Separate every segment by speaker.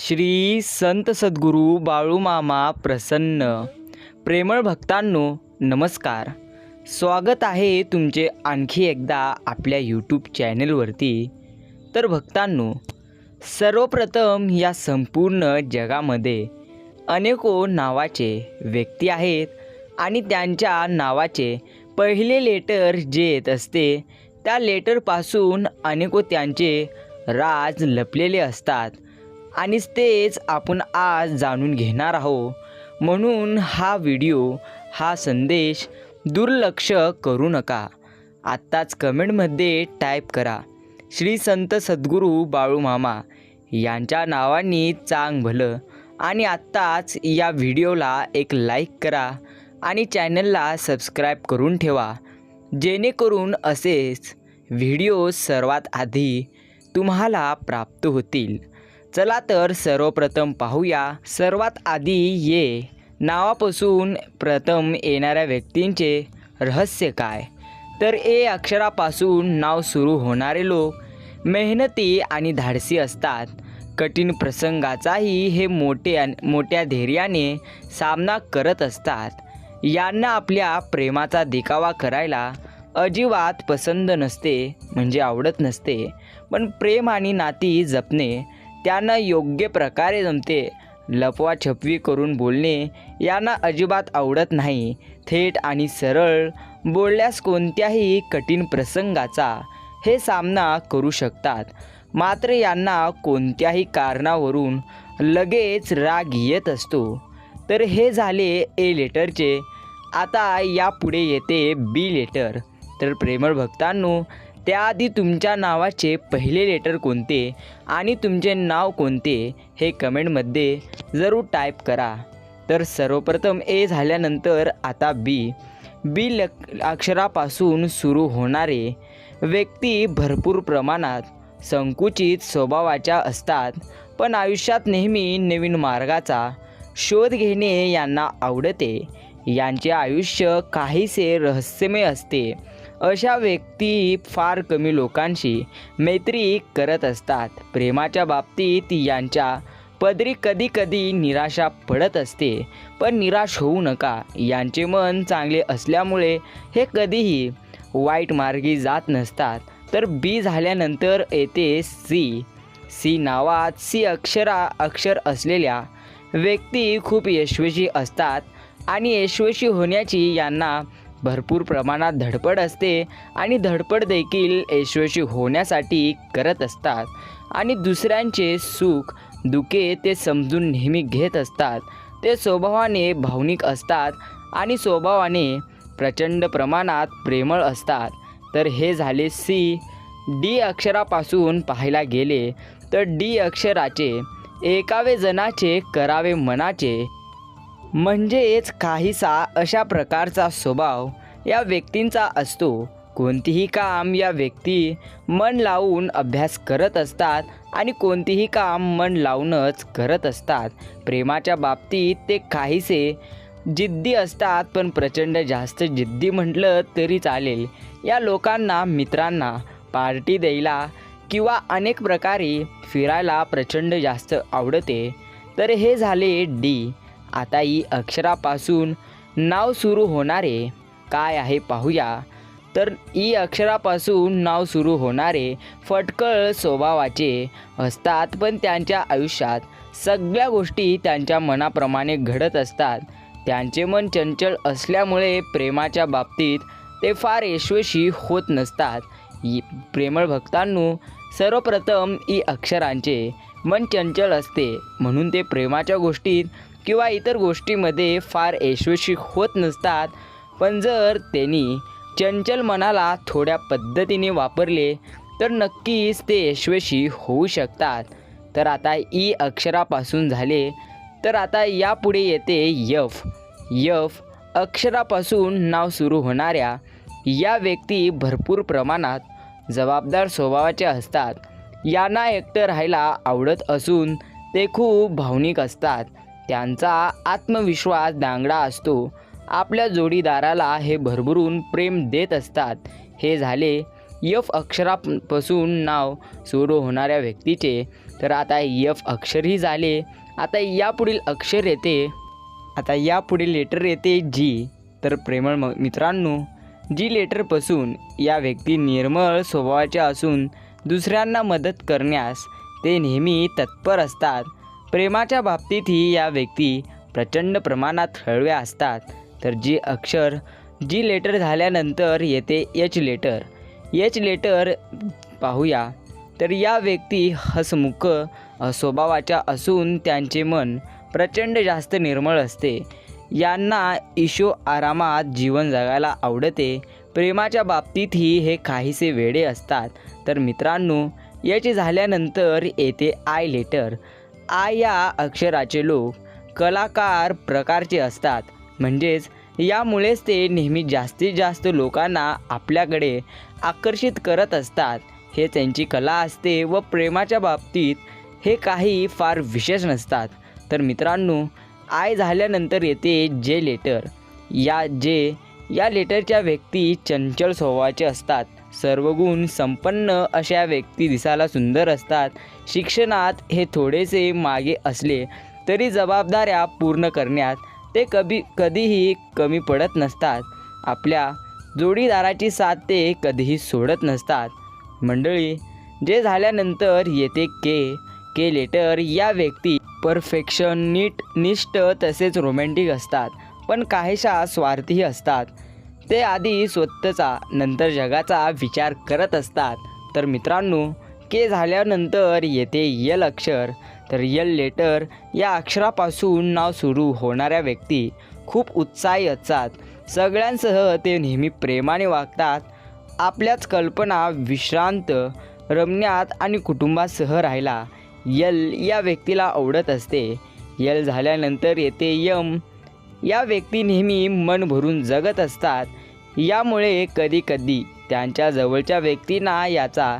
Speaker 1: श्री संत सद्गुरू बाळूमामा प्रसन्न. प्रेमळ भक्तांनो नमस्कार. स्वागत आहे तुमचे आणखी एकदा आपल्या यूट्यूब चॅनलवरती. तर भक्तांनो सर्वप्रथम या संपूर्ण जगामध्ये अनेको नावाचे व्यक्ती आहेत आणि त्यांच्या नावाचे पहिले लेटर जे येत असते त्या लेटरपासून अनेको त्यांचे राज लपलेले असतात. आणि तेच आपण आज जाणून घेणार आहोत. म्हणून हा व्हिडिओ हा संदेश दुर्लक्ष करू नका. आत्ताच कमेंटमध्ये टाईप करा श्री संत सद्गुरू बाळू मामा. यांच्या नावांनी चांग भलं. आणि आत्ताच या व्हिडिओला एक लाईक करा आणि चॅनलला सबस्क्राईब करून ठेवा. जेणेकरून असेच व्हिडिओ सर्वात आधी तुम्हाला प्राप्त होतील. चला तर सर्वप्रथम पाहूया. सर्वात आधी ये. नावापासून प्रथम येणाऱ्या व्यक्तींचे रहस्य काय? तर ए अक्षरापासून नाव सुरू होणारे लोक मेहनती आणि धाडसी असतात. कठीण प्रसंगाचाही हे मोठे मोठ्या धैर्याने सामना करत असतात. यांना आपल्या प्रेमाचा देखावा करायला अजिबात पसंत नसते म्हणजे आवडत नसते. पण प्रेम आणि नाती जपणे त्यांना योग्य प्रकारे जमते. लपवाछपवी करून बोलणे यांना अजिबात आवडत नाही. थेट आणि सरळ बोलल्यास कोणत्याही कठीण प्रसंगाचा हे सामना करू शकतात. मात्र यांना कोणत्याही कारणावरून लगेच राग येत असतो. तर हे झाले ए लेटरचे. आता यापुढे येते बी लेटर. तर प्रेमळ भक्तांनो त्याआधी तुमच्या नावाचे पहिले लेटर कोणते आणि तुमचे नाव कोणते हे कमेंटमध्ये जरूर टाईप करा. तर सर्वप्रथम ए झाल्यानंतर आता बी. बी लक अक्षरापासून सुरू होणारे व्यक्ती भरपूर प्रमाणात संकुचित स्वभावाच्या असतात पण आयुष्यात नेहमी नवीन मार्गाचा शोध घेणे यांना आवडते. यांचे आयुष्य काहीसे रहस्यमय असते. अशा व्यक्ती फार कमी लोकांशी मैत्री करत असतात. प्रेमाच्या बाबतीत यांच्या पदरी कधी कधी निराशा पडत असते. पण निराश होऊ नका. यांचे मन चांगले असल्यामुळे हे कधीही वाईट मार्गी जात नसतात. तर बी झाल्यानंतर येते सी. सी नावात सी अक्षरा अक्षर असलेल्या व्यक्ती खूप यशस्वी असतात. आणि यशस्वी होण्याची यांना भरपूर प्रमाणात धडपड असते आणि धडपड देखील यशस्वी होण्यासाठी करत असतात. आणि दुसऱ्यांचे सुख दुखे ते समजून नेहमी घेत असतात. ते स्वभावाने भावनिक असतात आणि स्वभावाने प्रचंड प्रमाणात प्रेमळ असतात. तर हे झाले सी. डी अक्षरापासून पाहायला गेले तर डी अक्षराचे एकावे जनाचे करावे मनाचे म्हणजेच काहीसा अशा प्रकारचा स्वभाव या व्यक्तींचा असतो. कोणतीही काम या व्यक्ती मन लावून अभ्यास करत असतात आणि कोणतीही काम मन लावूनच करत असतात. प्रेमाच्या बाबतीत ते काहीसे जिद्दी असतात पण प्रचंड जास्त जिद्दी म्हटलं तरी चालेल. या लोकांना मित्रांना पार्टी द्यायला किंवा अनेक प्रकारे फिरायला प्रचंड जास्त आवडते. तर हे झाले डी. आता ई अक्षरापासून नाव सुरू होणारे काय आहे पाहूया. तर ई अक्षरापासून नाव सुरू होणारे फटकळ स्वभावाचे असतात पण त्यांच्या आयुष्यात सगळ्या गोष्टी त्यांच्या मनाप्रमाणे घडत असतात. त्यांचे मन चंचल असल्यामुळे प्रेमाच्या बाबतीत ते फार यशस्वी होत नसतात. प्रेमळ भक्तांनो सर्वप्रथम ई अक्षरांचे मन चंचल असते म्हणून ते प्रेमाच्या गोष्टीत किंवा इतर गोष्टीमध्ये फार यशस्वी होत नसतात. पण जर त्यांनी चंचल मनाला थोड्या पद्धतीने वापरले तर नक्कीच ते यशस्वी होऊ शकतात. तर आता ई अक्षरापासून झाले. तर आता यापुढे येते यफ. यफ अक्षरापासून नाव सुरू होणाऱ्या या व्यक्ती भरपूर प्रमाणात जबाबदार स्वभावाच्या असतात. यांना एकटं राहायला आवडत असून ते खूप भावनिक असतात. त्यांचा आत्मविश्वास दांगडा असतो. आपल्या जोडीदाराला हे भरभरून प्रेम देत असतात. हे झाले यफ अक्षरापासून नाव सुरू होणाऱ्या व्यक्तीचे. तर आता यफ अक्षरही झाले. आता यापुढील अक्षर येते. आता यापुढील लेटर येते जी तर प्रेमळ म मित्रांनो जी लेटरपासून या व्यक्ती निर्मळ स्वभावाच्या असून दुसऱ्यांना मदत करण्यास ते नेहमी तत्पर असतात. प्रेमाच्या बाबतीतही या व्यक्ती प्रचंड प्रमाणात हळव्या असतात. तर जी अक्षर जी लेटर झाल्यानंतर येते एच लेटर. एच लेटर पाहूया. तर या व्यक्ती हसमुख स्वभावाच्या असून त्यांचे मन प्रचंड जास्त निर्मळ असते. यांना ईशो आरामात जीवन जगायला आवडते. प्रेमाच्या बाबतीतही हे काहीसे वेडे असतात. तर मित्रांनो याचे झाल्यानंतर येते आय लेटर आय या अक्षराचे लोक कलाकार प्रकारचे असतात. म्हणजेच यामुळेच ते नेहमी जास्तीत जास्त लोकांना आपल्याकडे आकर्षित करत असतात. हे त्यांची कला असते व प्रेमाच्या बाबतीत हे काही फार विशेष नसतात. तर मित्रांनो आय झाल्यानंतर येते जे लेटर. या जे या लेटरच्या व्यक्ती चंचल स्वभावाचे असतात. सर्व गुण संपन्न अशा व्यक्ती दिसायला सुंदर असतात. शिक्षणात हे थोडेसे मागे असले तरी जबाबदाऱ्या पूर्ण करण्यात ते कधी कधीही कमी पडत नसतात. आपल्या जोडीदाराची साथ ते कधीही सोडत नसतात. मंडळी जे झाल्यानंतर येते के के लेटर या व्यक्ती परफेक्शन नीट निष्ठ तसेच रोमॅन्टिक असतात. पण काहीशा स्वार्थी असतात. ते आधी स्वतःचा नंतर जगाचा विचार करत असतात. तर मित्रांनो के झाल्यानंतर येते यल अक्षर. तर यल लेटर या अक्षरापासून नाव सुरू होणाऱ्या व्यक्ती खूप उत्साही असतात. सगळ्यांसह ते नेहमी प्रेमाने वागतात. आपल्याच कल्पना विश्रांत रमण्यात आणि कुटुंबासह राहायला यल या व्यक्तीला आवडत असते. यल झाल्यानंतर येते यम. या व्यक्ती नेहमी मन भरून जगत असतात. यामुळे कधीकधी त्यांच्या जवळच्या व्यक्तींना याचा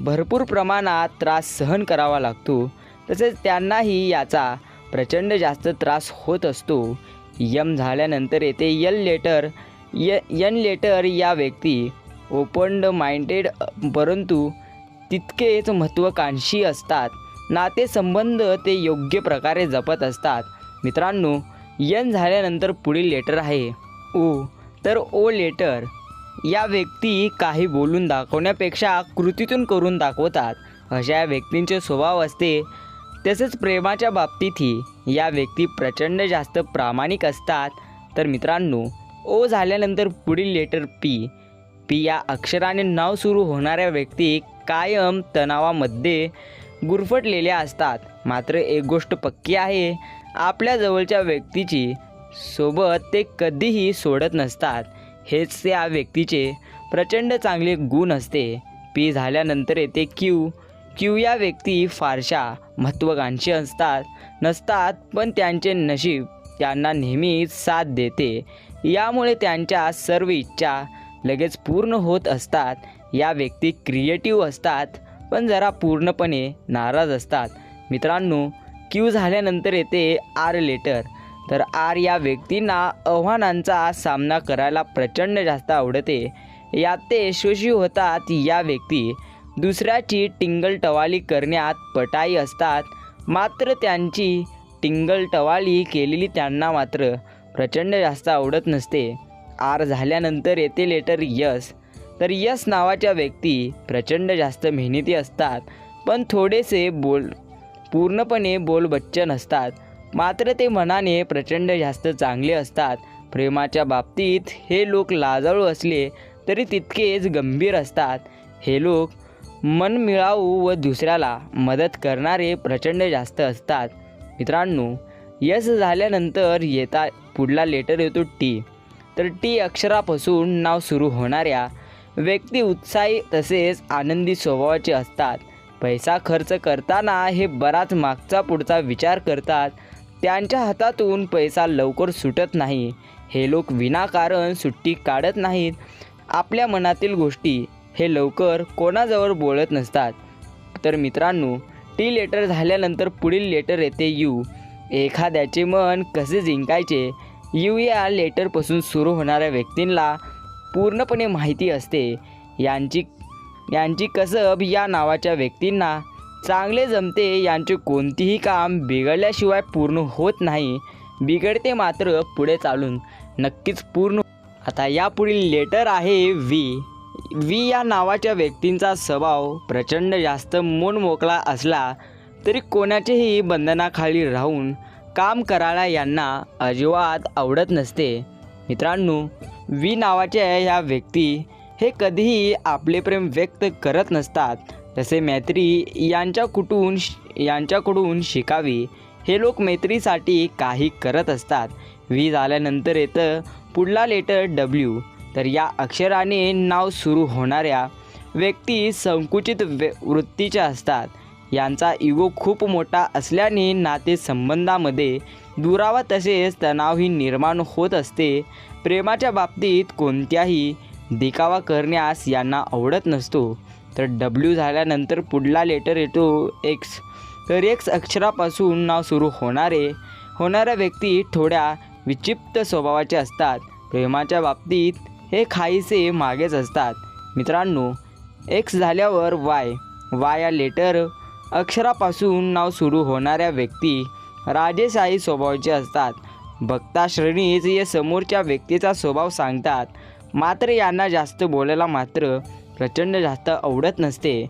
Speaker 1: भरपूर प्रमाणात त्रास सहन करावा लागतो. तसेच त्यांनाही याचा प्रचंड जास्त त्रास होत असतो. यम झाल्यानंतर येते यल लेटर य यन लेटर या व्यक्ती ओपन माइंडेड परंतु तितकेच महत्त्वाकांक्षी असतात. नातेसंबंध ते योग्य प्रकारे जपत असतात. मित्रांनो यन झाल्यानंतर पुढील लेटर आहे. ओ तर ओ लेटर या व्यक्ती काही बोलून दाखवण्यापेक्षा कृतीतून करून दाखवतात. अशा या व्यक्तींचे स्वभाव असते तसेच प्रेमाच्या बाबतीतही. या व्यक्ती प्रचंड जास्त प्रामाणिक असतात. तर मित्रांनो ओ झाल्यानंतर पुढील लेटर पी. पी या अक्षराने नाव सुरू होणाऱ्या व्यक्ती कायम तणावामध्ये गुरफटलेल्या असतात. मात्र एक गोष्ट पक्की आहे आपल्या जवळच्या व्यक्तीची सोबत ते कधीही सोडत नसतात. हेच त्या व्यक्तीचे प्रचंड चांगले गुण असते. पी झाल्यानंतर येते क्यू क्यू या व्यक्ती फारशा महत्त्वाकांक्षी असतात नसतात पण त्यांचे नशीब त्यांना नेहमीच साथ देते. यामुळे त्यांच्या सर्व इच्छा लगेच पूर्ण होत असतात. या व्यक्ती क्रिएटिव्ह असतात पण जरा पूर्णपणे नाराज असतात. मित्रांनो क्यू झाल्यानंतर येते आर लेटर तर आर या व्यक्तींना आव्हानांचा सामना करायला प्रचंड जास्त आवडते. यात ते यशस्वी होतात. या व्यक्ती दुसऱ्याची टिंगल टवाली करण्यात पटाई असतात. मात्र त्यांची टिंगल टवाली केलेली त्यांना मात्र प्रचंड जास्त आवडत नसते. आर झाल्यानंतर येते लेटर यस. तर यस नावाच्या व्यक्ती प्रचंड जास्त मेहनती असतात. पण थोडेसे बोल पूर्णपणे बोलबच्चन असतात मात्र ते मनाने प्रचंड जास्त चांगले असतात. प्रेमाच्या बाबतीत हे लोक लाजाळू असले तरी तितकेच गंभीर असतात. हे लोक मनमिळावू व दुसऱ्याला मदत करणारे प्रचंड जास्त असतात. मित्रांनो यश झाल्यानंतर येता पुढला लेटर येतो टी तर टी अक्षरापासून नाव सुरू होणाऱ्या व्यक्ती उत्साही तसेच आनंदी स्वभावाचे असतात. पैसा खर्च करताना हे बराच मागचा पुढचा विचार करतात. त्यांच्या हातातून पैसा लवकर सुटत नाही. हे लोक विनाकारण सुट्टी काढत नाहीत. आपल्या मनातील गोष्टी हे लवकर कोणाजवळ बोलत नसतात. तर मित्रांनो टी लेटर झाल्यानंतर पुढील लेटर येते यू. एखाद्याचे मन कसे जिंकायचे? यू या लेटरपासून सुरू होणाऱ्या व्यक्तींना पूर्णपणे माहिती असते. यांची यांची कसब या नावाच्या व्यक्तींना चांगले जमते यांचे कोणतेही काम बिघडल्याशिवाय पूर्ण होत नाही. बिघडते मात्र पुढे चालून. नक्कीच पूर्ण आता यापुढील लेटर आहे व्ही व्ही या नावाच्या व्यक्तींचा स्वभाव प्रचंड जास्त मोकळा असला तरी कोणाचेही बंधनाखाली राहून काम करायला यांना अजिबात आवडत नसते. मित्रांनो व्ही नावाच्या ह्या व्यक्ती हे कधीही आपले प्रेम व्यक्त करत नसतात. तसे मैत्री यांच्याकडून यांच्याकडून शिकावी. हे लोक मैत्रीसाठी काही करत असतात. वीज आल्यानंतर येतं पुढला लेटर डब्ल्यू तर या अक्षराने नाव सुरू होणाऱ्या व्यक्ती संकुचित वे वृत्तीच्या असतात. यांचा इगो खूप मोठा असल्याने नातेसंबंधामध्ये दुरावा तसेच तणावही निर्माण होत असते. प्रेमाच्या बाबतीत कोणत्याही दिखावा करण्यास यांना आवडत नसतो. तर डब्ल्यू झाल्यानंतर पुढला लेटर येतो एक्स तर एक्स अक्षरापासून नाव सुरू होणारे होणाऱ्या व्यक्ती थोड्या विचित्र स्वभावाचे असतात. प्रेमाच्या बाबतीत हे खाईसे मागेच असतात. मित्रांनो एक्स झाल्यावर वाय वाय या लेटर अक्षरापासून नाव सुरू होणाऱ्या व्यक्ती राजेशाही स्वभावाचे असतात. बघता श्रेणीच या समोरच्या व्यक्तीचा स्वभाव सांगतात. मात्र यांना जास्त बोलायला मात्र प्रचंड जास्त आवडत नसते.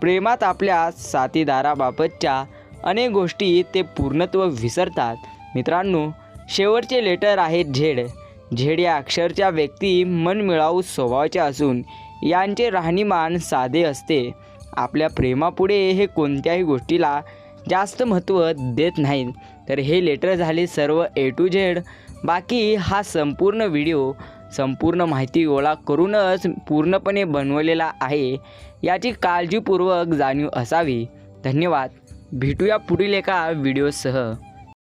Speaker 1: प्रेमात आपल्या साथीदाराबाबतच्या अनेक गोष्टी ते पूर्णत्व विसरतात. मित्रांनो शेवटचे लेटर आहे झेड. झेड या अक्षरच्या व्यक्ती मनमिळावू स्वभावाचे असून यांचे राहणीमान साधे असते. आपल्या प्रेमापुढे हे कोणत्याही गोष्टीला जास्त महत्त्व देत नाहीत. तर हे लेटर झाले सर्व ए टू झेड. बाकी हा संपूर्ण व्हिडिओ संपूर्ण माहिती गोळा करूनच पूर्णपणे बनवलेला आहे. याची काळजीपूर्वक जाणीव असावी. धन्यवाद. भेटूया पुढील एका व्हिडिओसह.